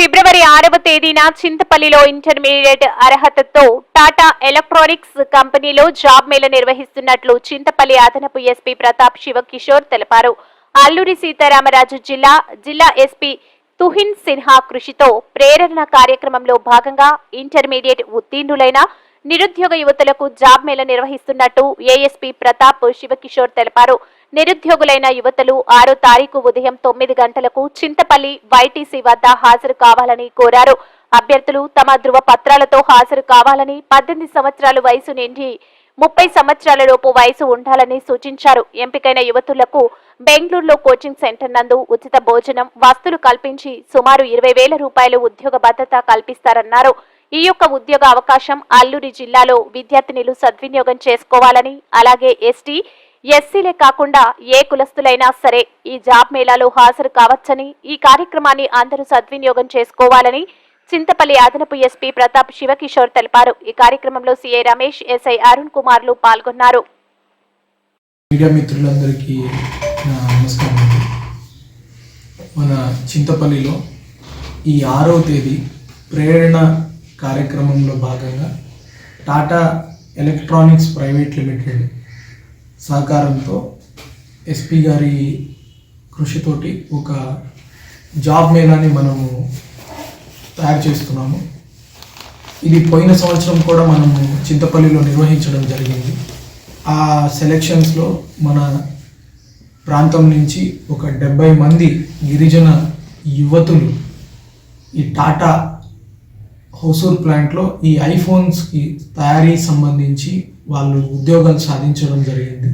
ఫిబ్రవరి ఆరవ తేదీన చింతపల్లిలో ఇంటర్మీడియట్ అర్హతతో టాటా ఎలక్ట్రానిక్స్ కంపెనీలో జాబ్ మేళ నిర్వహిస్తున్నట్లు చింతపల్లి అదనపు ఎస్పీ ప్రతాప్ శివకిషోర్ తెలిపారు. అల్లూరి సీతారామరాజు జిల్లా జిల్లా ఎస్పీ తుహిన్ సిన్హా కృషితో ప్రేరణ కార్యక్రమంలో భాగంగా ఇంటర్మీడియట్ ఉత్తీర్ణులైన నిరుద్యోగ యువతులకు జాబ్ మేళ నిర్వహిస్తున్నట్టు ఏఎస్పీ ప్రతాప్ శివకిషోర్ తెలిపారు. నిరుద్యోగులైన యువతులు ఆరో తారీఖు ఉదయం తొమ్మిది గంటలకు చింతపల్లి వైటీసీ వద్ద హాజరు కావాలని కోరారు. అభ్యర్థులు తమ ధృవ పత్రాలతో హాజరు కావాలని పద్దెనిమిది సంవత్సరాలు వయసు నిండి ముప్పై సంవత్సరాల లోపు వయసు ఉండాలని సూచించారు. ఎంపికైన యువతులకు బెంగళూరులో కోచింగ్ సెంటర్ నందు ఉచిత భోజనం వస్తువులు కల్పించి సుమారు ఇరవై వేల రూపాయలు ఉద్యోగ భద్రత కల్పిస్తారన్నారు. ఈ యొక్క ఉద్యోగ అవకాశం అల్లూరి జిల్లాలో విద్యార్థినులు సద్వినియోగం చేసుకోవాలని అలాగే ఎస్టీ ఎస్సీలే కాకుండా ఏ కులస్తులైనా సరే ఈ జాబ్ మేళాలో హాజరు కావచ్చని ఈ కార్యక్రమాన్ని అందరూ సద్వినియోగం చేసుకోవాలని చింతపల్లి అదనపు ఎస్పీ ప్రతాప్ శివకిషోర్ తెలిపారు. ఈ కార్యక్రమంలో సీఐ రమేష్ ఎస్ఐ అరుణ్ కుమార్లు పాల్గొన్నారు. మీడియా మిత్రులందరికీ నమస్కారం. మన చింతపల్లిలో ఈ ఆరో తేదీ ప్రేరణ కార్యక్రమంలో భాగంగా టాటా ఎలక్ట్రానిక్స్ ప్రైవేట్ లిమిటెడ్ సహకారంతో ఎస్పీ గారి కృషితోటి ఒక జాబ్ మేళాని మనము తయారు చేస్తున్నాము. ఇది పోయిన సంవత్సరం కూడా మనము చింతపల్లిలో నిర్వహించడం జరిగింది. ఆ సెలెక్షన్స్లో మన ప్రాంతం నుంచి ఒక డెబ్బై మంది గిరిజన యువతులు ఈ టాటా హోసూర్ ప్లాంట్లో ఈ ఐఫోన్స్కి తయారీ సంబంధించి వాళ్ళు ఉద్యోగాలు సాధించడం జరిగింది.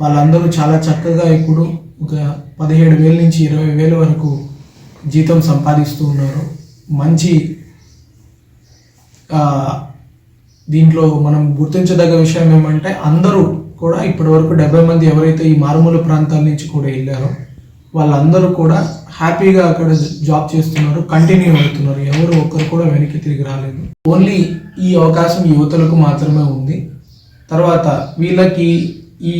వాళ్ళందరూ చాలా చక్కగా ఇప్పుడు ఒక పదిహేడు వేల నుంచి ఇరవై వేల వరకు జీతం సంపాదిస్తూ ఉన్నారు. మంచి దీంట్లో మనం గుర్తించదగ్గ విషయం ఏమంటే అందరూ కూడా ఇప్పటివరకు డెబ్బై మంది ఎవరైతే ఈ మారుమూల ప్రాంతాల నుంచి కూడా వెళ్ళారో వాళ్ళందరూ కూడా హ్యాపీగా అక్కడ జాబ్ చేస్తున్నారు కంటిన్యూ అవుతున్నారు. ఎవరు ఒక్కరు కూడా వెనక్కి తిరిగి రాలేదు. ఓన్లీ ఈ అవకాశం యువతలకు మాత్రమే ఉంది. తర్వాత వీళ్ళకి ఈ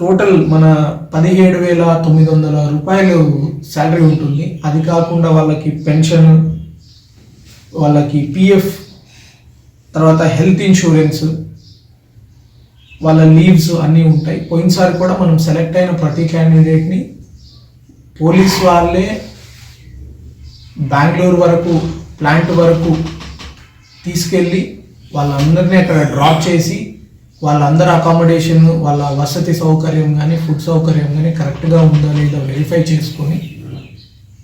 టోటల్ మన పదిహేడు వేల తొమ్మిది వందల రూపాయలు శాలరీ ఉంటుంది. అది కాకుండా వాళ్ళకి పెన్షన్ వాళ్ళకి పిఎఫ్ తర్వాత హెల్త్ ఇన్సూరెన్స్ వాళ్ళ లీవ్స్ అన్నీ ఉంటాయి. పోయినసారి కూడా మనం సెలెక్ట్ అయిన ప్రతి క్యాండిడేట్ని పోలీస్ వాళ్ళే బెంగళూరు వరకు ప్లాంట్ వరకు తీసుకెళ్ళి వాళ్ళందరినీ అక్కడ డ్రాప్ చేసి వాళ్ళందరి అకామిడేషన్ వాళ్ళ వసతి సౌకర్యం కానీ ఫుడ్ సౌకర్యం కానీ కరెక్ట్గా ఉందో లేదా వెరిఫై చేసుకొని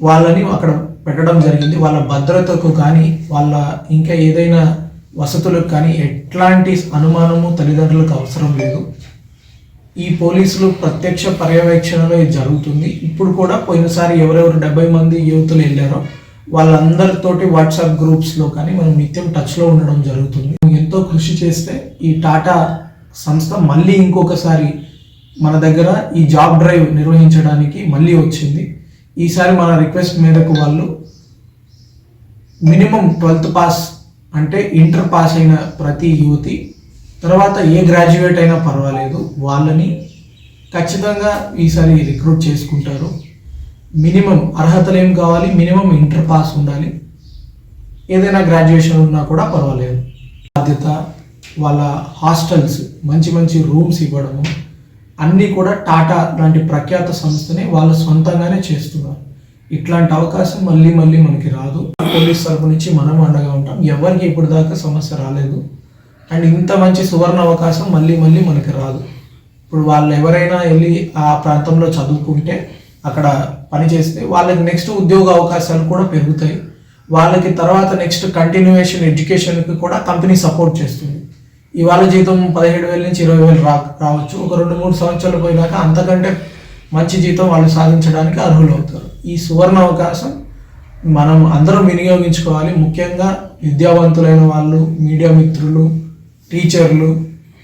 వాళ్ళని అక్కడ పెట్టడం జరిగింది. వాళ్ళ భద్రతకు కానీ వాళ్ళ ఇంకా ఏదైనా వసతులకు కానీ ఎట్లాంటి అనుమానము తల్లిదండ్రులకు అవసరం లేదు. ఈ పోలీసులు ప్రత్యక్ష పర్యవేక్షణలో ఇది జరుగుతుంది. ఇప్పుడు కూడా పోయినసారి ఎవరెవరు డెబ్బై మంది యువతులు వెళ్ళారో వాళ్ళందరితోటి వాట్సాప్ గ్రూప్స్లో కానీ మనం నిత్యం టచ్లో ఉండడం జరుగుతుంది. ఎంతో కృషి చేస్తే ఈ టాటా సంస్థ మళ్ళీ ఇంకొకసారి మన దగ్గర ఈ జాబ్ డ్రైవ్ నిర్వహించడానికి మళ్ళీ వచ్చింది. ఈసారి మన రిక్వెస్ట్ మేరకు వాళ్ళు మినిమం ట్వెల్త్ పాస్ అంటే ఇంటర్ పాస్ అయిన ప్రతి యువతి తర్వాత ఏ గ్రాడ్యుయేట్ అయినా పర్వాలేదు వాళ్ళని ఖచ్చితంగా ఈసారి రిక్రూట్ చేసుకుంటారు. మినిమం అర్హతలు ఏం కావాలి మినిమం ఇంటర్ పాస్ ఉండాలి. ఏదైనా గ్రాడ్యుయేషన్ ఉన్నా కూడా పర్వాలేదు. బాధ్యత వాళ్ళ హాస్టల్స్ మంచి మంచి రూమ్స్ ఇవ్వడము అన్నీ కూడా టాటా లాంటి ప్రఖ్యాత సంస్థని వాళ్ళు సొంతంగానే చేస్తున్నారు. ఇట్లాంటి అవకాశం మళ్ళీ మళ్ళీ మనకి రాదు. పోలీస్ తరపు నుంచి మనం అండగా ఉంటాం. ఎవరికి ఇప్పుడు దాకా సమస్య రాలేదు. అండ్ ఇంత మంచి సువర్ణ అవకాశం మళ్ళీ మళ్ళీ మనకి రాదు. ఇప్పుడు వాళ్ళు ఎవరైనా వెళ్ళి ఆ ప్రాంతంలో చదువుకుంటే అక్కడ పని చేస్తే వాళ్ళకి నెక్స్ట్ ఉద్యోగ అవకాశాలు కూడా పెరుగుతాయి. వాళ్ళకి తర్వాత నెక్స్ట్ కంటిన్యూయేషన్ ఎడ్యుకేషన్కి కూడా కంపెనీ సపోర్ట్ చేస్తుంది. ఇవాళ జీతం పదిహేడు వేల నుంచి ఇరవై వేలు రా రావచ్చు. ఒక రెండు మూడు సంవత్సరాలు పోయినాక అంతకంటే మంచి జీతం వాళ్ళు సాధించడానికి అర్హులు అవుతారు ఈ సువర్ణ అవకాశం మనం అందరం వినియోగించుకోవాలి. ముఖ్యంగా విద్యావంతులైన వాళ్ళు మీడియా మిత్రులు టీచర్లు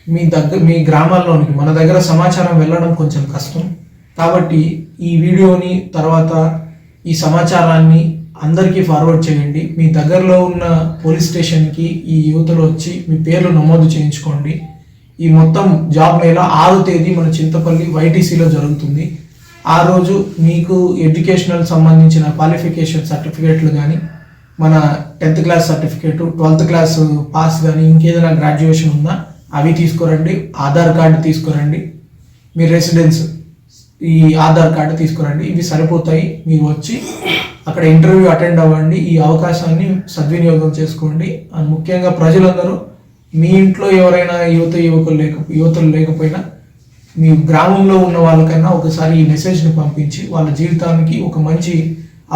మీ దగ్గర మీ గ్రామాల్లోనికి మన దగ్గర సమాచారం వెళ్ళడం కొంచెం కష్టం. కాబట్టి ఈ వీడియోని తర్వాత ఈ సమాచారాన్ని అందరికీ ఫార్వర్డ్ చేయండి. మీ దగ్గరలో ఉన్న పోలీస్ స్టేషన్కి ఈ యువతలు వచ్చి మీ పేర్లు నమోదు చేయించుకోండి. ఈ మొత్తం జాబ్ మేళ ఆరు తేదీ మన చింతపల్లి వైటీసీలో జరుగుతుంది. ఆ రోజు మీకు ఎడ్యుకేషనల్ సంబంధించిన క్వాలిఫికేషన్ సర్టిఫికేట్లు కానీ మన tenth class certificate twelfth class pass కానీ ఇంకేదైనా గ్రాడ్యుయేషన్ ఉందా అవి తీసుకురండి. ఆధార్ కార్డు తీసుకురండి. మీ రెసిడెన్స్ ఈ ఆధార్ కార్డు తీసుకురండి. ఇవి సరిపోతాయి. మీరు వచ్చి అక్కడ ఇంటర్వ్యూ అటెండ్ అవ్వండి. ఈ అవకాశాన్ని సద్వినియోగం చేసుకోండి. అండ్ ముఖ్యంగా ప్రజలందరూ మీ ఇంట్లో ఎవరైనా యువత యువకులు లేక యువతలు లేకపోయినా మీ గ్రామంలో ఉన్న వాళ్ళకైనా ఒకసారి ఈ మెసేజ్ని పంపించి వాళ్ళ జీవితానికి ఒక మంచి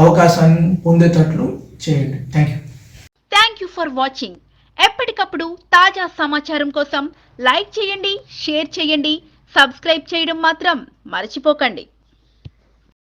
అవకాశాన్ని పొందేటట్లు చేయండి. Thank you. Thank you for watching. ఎప్పటికప్పుడు తాజా సమాచారం కోసం లైక్ చేయండి షేర్ చేయండి సబ్స్క్రైబ్ చేయడం మాత్రం మర్చిపోకండి.